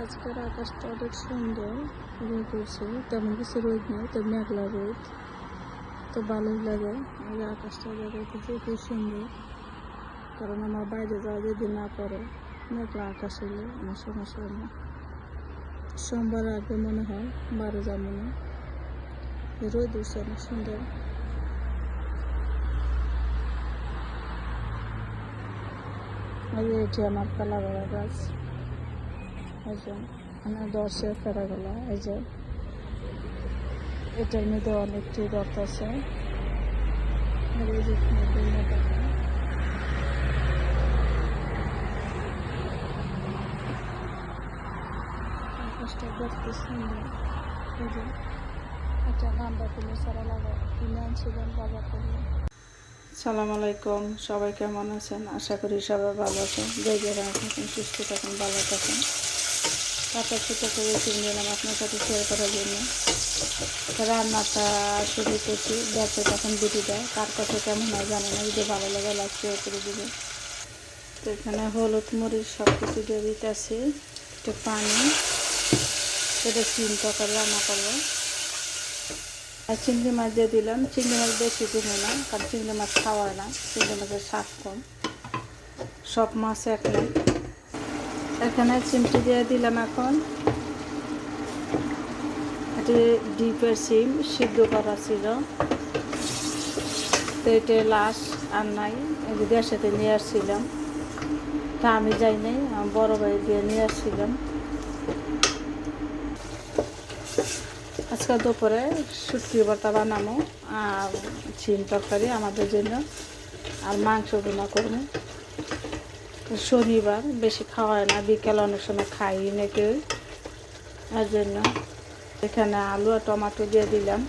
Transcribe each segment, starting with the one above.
আজকের আকাশটা অনেক সুন্দর রোদ উঠছে তেমন কিছু রোদ নেই তো মেঘলা রোদ। তো ভালোই লাগে, এই আকাশটা দেখাইতেছে খুব সুন্দর। কারণ আমার বাইরে যাওয়া যদি না পড়ে মেঘলা আকাশ হলে আমার সমস্যা না। সোমবার আগে মনে হয় বারো যাব না। রোদ উঠছে, অনেক সুন্দর। যে এটি আমার কালাগলা গাছ। এই যে আমার দর্শে ফেরাগলা, এই যে এটার মধ্যে অনেকটি রথ আছে। এখানে সালাম আলাইকুম, সবাই কেমন আছেন? আশা করি সবাই ভালো আছেন। যে যেখানে থাকেন সুস্থ থাকেন, ভালো থাকেন। তারপর ছোটো করে কিনে নিলাম আপনার সাথে শেয়ার করার জন্য। রান্নাটা শুরু করছি দেখতে তখন দিদি দেয়। কার কাছে কেমন হয় জানে না, যদি ভালো লাগে লাইক শেয়ার করে দিবে তো এখানে হলুদ, মরিচ সব কিছু দিয়ে দিতেছি, একটু পানি। এটা চিন তরকারি রান্না করব। আর চিংড়ি মাছ দিয়ে দিলাম। চিংড়ি মাছ বেশি দিনে না, কারণ চিংড়ি মাছ খাওয়া হয় না। চিংড়ি মাছের স্বাদ কম। সব মাছ এক নেই। এখানে চিমটি দিয়ে দিলাম এখন। এটি ডিপের সিম, সিদ্ধ করা ছিল। তো এটা লাশ আর নাই এদিকে সাথে নিয়ে আসছিলাম। তা আমি যাই নাই বড় ভাই দিয়ে নিয়ে আসছিলাম। আজকে দুপুরে শুটকি ভর্তা বানাবো আর চিন তরকারি আমাদের জন্য, আর মাংস বোনা করব। শনিবার বেশি খাওয়া হয় না, বিকেল অনেক সময় খাই না কেউ এর জন্য এখানে আলু আর টমাটো দিয়ে দিলাম।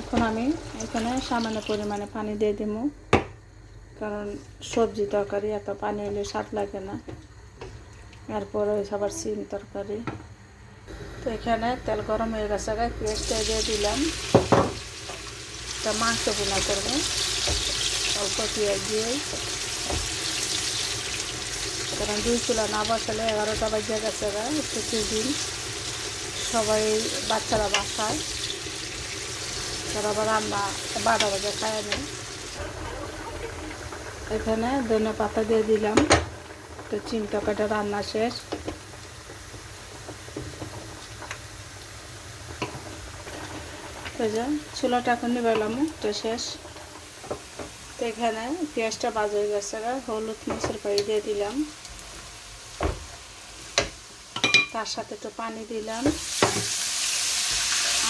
এখন আমি এখানে সামান্য পরিমাণে পানি দিয়ে দিব, কারণ সবজি তরকারি এত পানি হলে স্বাদ লাগে না। এরপর ওই আবার সিম তরকারি। তো এখানে তেল গরম হয়ে গেছে পেঁয়াজটা দিয়ে দিলাম। একটা মাংস বোনা করব। অল্প পেঁয়াজ দিয়ে। কারণ দুই চুলা না বসালে এগারোটা বাজে গেছে একটু দিন সবাই বাচ্চারা বাসায়। তারা আবার রান্না বারো বাজে খায় নেই। এখানে ধনে পাতা দিয়ে দিলাম। তো চিন তরকারিটা রান্না শেষ। তো যা চুলাটা এখন নিবেলাম, তো শেষ। তো এখানে পেঁয়াজটা বাজ হয়ে গেছে হলুদ মশলা পাই দিয়ে দিলাম। তার সাথে একটু পানি দিলাম।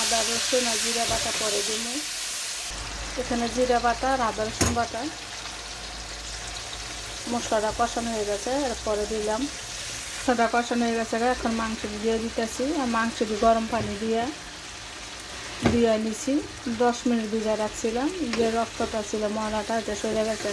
আদা, রসুন আর জিরা বাটা পরে দিল এখানে জিরা বাটা আর আদা, রসুন বাটা। মশলাটা কষানো হয়ে গেছে, এরপরে দিলাম। মশলাটা কষানো হয়ে গেছে এখন মাংস দিয়ে দিতেছি। আর মাংস দিয়ে গরম পানি দিয়ে দিয়ে নিছি। দশ মিনিট ভিজা রাখছিলাম। যে রক্তটা ছিল, ময়লাটা এটা সরে গেছে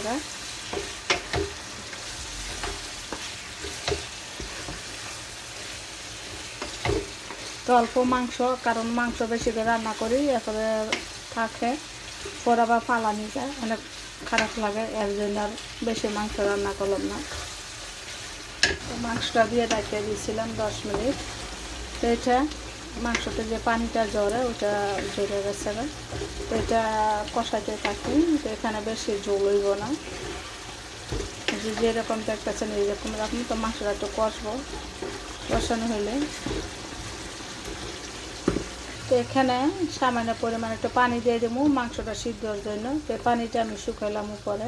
তো অল্প মাংস, কারণ মাংস বেশি করে রান্না করি, এরপরে থাকে। পরে আবার ফালানি যায়। অনেক খারাপ লাগে, এর জন্য আর বেশি মাংস রান্না করলাম না। মাংসটা দিয়ে রাখিয়ে দিয়েছিলাম দশ মিনিট। এটা মাংসতে যে পানিটা জ্বরে ওটা জ্বরে গেছে। তো এটা কষাতে থাকি, তো এখানে বেশি ঝোল হইব না। যে যেরকম দেখতেছেন এইরকম রাখুন তো মাংসটা একটু কষবো, কষানো হইলে। তো এখানে সামান্য পরিমাণে একটু পানি দিয়ে দেবো, মাংসটা সিদ্ধর জন্য। তো পানিটা আমি শুকাইলাম উপরে,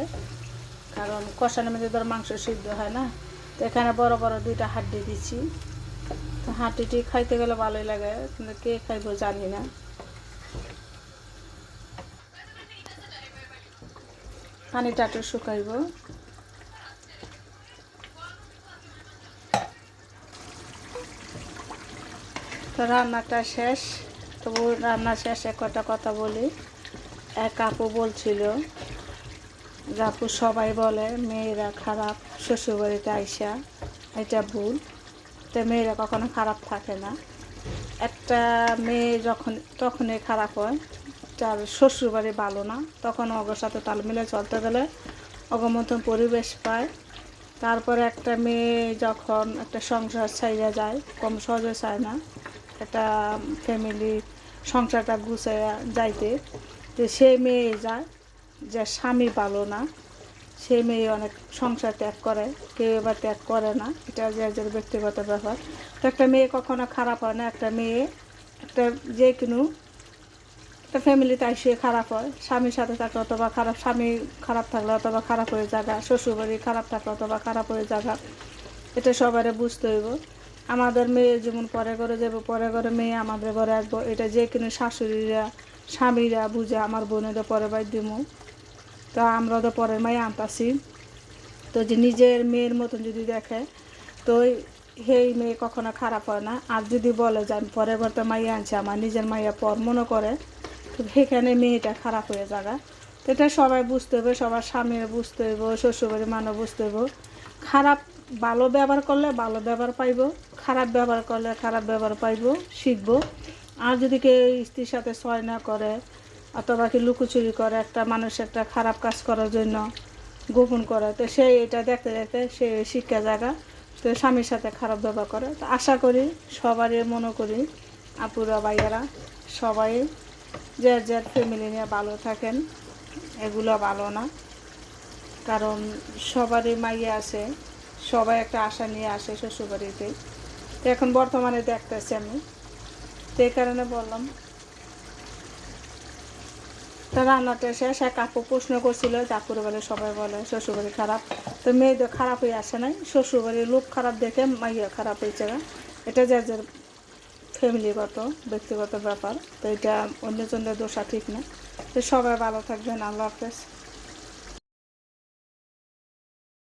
কারণ কষানোর মধ্যে ধর মাংস সিদ্ধ হয় না। তো এখানে বড় বড় দুইটা হাড্ডি দিচ্ছি হাড্ডিটি খাইতে গেলে ভালোই লাগে, কিন্তু কে খাইবো জানি না। পানিটা একটু শুকাইব। তো রান্নাটা শেষ, তবু রান্না শেষে কটা কথা বলি। এক আপু বলছিল যে, আপু সবাই বলে মেয়েরা খারাপ, শ্বশুরবাড়িতে আইসা, এটা ভুল। তো মেয়েরা কখনো খারাপ থাকে না। একটা মেয়ে যখন তখনই খারাপ হয়, তার শ্বশুরবাড়ি ভালো না, তখন ওগোর সাথে তাল মিলে চলতে গেলে অগমতন পরিবেশ পায়। তারপরে একটা মেয়ে যখন একটা সংসার ছাইরা যায়, কম সহজে চায় না, একটা ফ্যামিলি সংসারটা গুছাইয়া যাইতে, যে সেই মেয়ে যায়, যে স্বামী ভালো না সেই মেয়ে অনেক সংসার ত্যাগ করে, কেউ এবার ত্যাগ করে না, এটা যে যার ব্যক্তিগত ব্যাপার। তো একটা মেয়ে কখনো খারাপ হয় না, একটা মেয়ে একটা যে কোনো একটা ফ্যামিলিতে আসে খারাপ হয়, স্বামীর সাথে থাকলে অথবা খারাপ, স্বামী খারাপ থাকলে অথবা খারাপ হয়ে জায়গা শ্বশুরবাড়ি খারাপ থাকলে অথবা খারাপ হয়ে জায়গা এটা সবারে বুঝতে হইব। আমাদের মেয়ে যেমন পরে ঘরে যাব পরে ঘরে মেয়ে আমাদের ঘরে আসব, এটা যে কোনো শাশুড়িরা, স্বামীরা বুঝে আমার বোনেদের পরে বাই দিব তো আমরা তো পরের মাই আনতাছি। তো যে নিজের মেয়ের মতন যদি দেখে, তো সেই মেয়ে কখনো খারাপ হয় না। আর যদি বলে যে আমি পরের ঘরতে মাইয়া আনছি, আমার নিজের মাইয়া পর মনে করে, তো সেখানে মেয়েটা খারাপ হয়ে যাবে। তো এটা সবাই বুঝতে হবে, সবার স্বামীর বুঝতে হইব, শ্বশুরবাড়ির মানুষ বুঝতে হইব। খারাপ ভালো ব্যবহার করলে ভালো ব্যবহার পাইব, খারাপ ব্যবহার করলে খারাপ ব্যবহার পাইব, শিখব। আর যদি কেউ স্ত্রীর সাথে ছয় না করে অথবা কি লুকোচুরি করে, একটা মানুষ একটা খারাপ কাজ করার জন্য গোপন করে। তো সে এটা দেখতে দেখতে সে শিক্ষা জায়গা, তো স্বামীর সাথে খারাপ ব্যবহার করে। তো আশা করি, সবারই মনে করি, আপুরা, ভাইয়ারা, সবাই যার যার ফ্যামিলি নিয়ে ভালো থাকেন, এগুলো ভালো না। কারণ সবারই মাইয়ে আছে, সবাই একটা আশা নিয়ে আসে শ্বশুরবাড়িতে। তো এখন বর্তমানে দেখতেছি আমি। তো এই কারণে বললাম তা রান্নাটা শেষ, এক আপু প্রশ্ন করছিল চাকুর বলে সবাই বলে শ্বশুরবাড়ি খারাপ। তো মেয়েদের খারাপ হয়ে আসে নাই, শ্বশুরবাড়ির লোক খারাপ দেখে মাইয়া খারাপ হয়েছে না এটা যার যার ফ্যামিলিগত, ব্যক্তিগত ব্যাপার, তো এটা অন্যজনের দোষা ঠিক না। তো সবাই ভালো থাকবেন, আল্লাহ হাফেজ।